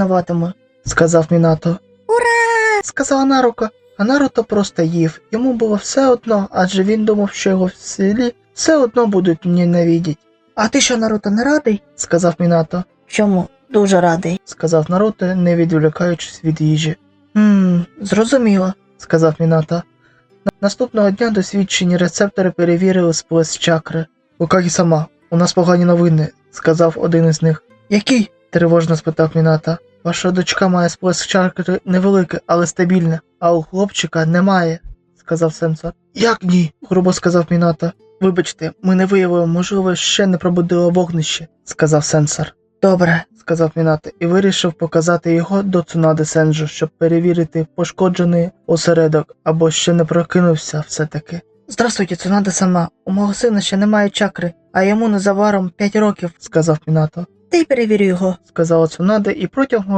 Наватиме, сказав Мінато. Ура! сказала Нарука. А Наруто просто їв. Йому було все одно, адже він думав, що його в селі все одно будуть ненавидіть. А ти що, Наруто, не радий? сказав Мінато. Чому? Дуже радий, сказав Наруто, не відволікаючись від їжі. Ммм, зрозуміло, сказав Мінато. Наступного дня досвідчені рецептори перевірили сплес чакри. Окагі сама, у нас погані новини, сказав один із них. Які? тривожно спитав Міната. Ваша дочка має сплеск чакри невеликий, але стабільне, а у хлопчика немає, сказав сенсор. Як ні? грубо сказав Міната. Вибачте, ми не виявили, можливо, ще не пробудило вогнище, сказав сенсор. Добре, сказав Міната, і вирішив показати його до Цунади Сенджу, щоб перевірити пошкоджений осередок або ще не прокинувся все-таки. Здравствуйте, Цунада сама. У мого сина ще немає чакри, а йому незабаром 5 років, сказав Мінато. Ти перевірю його, сказала Цунада, і протягом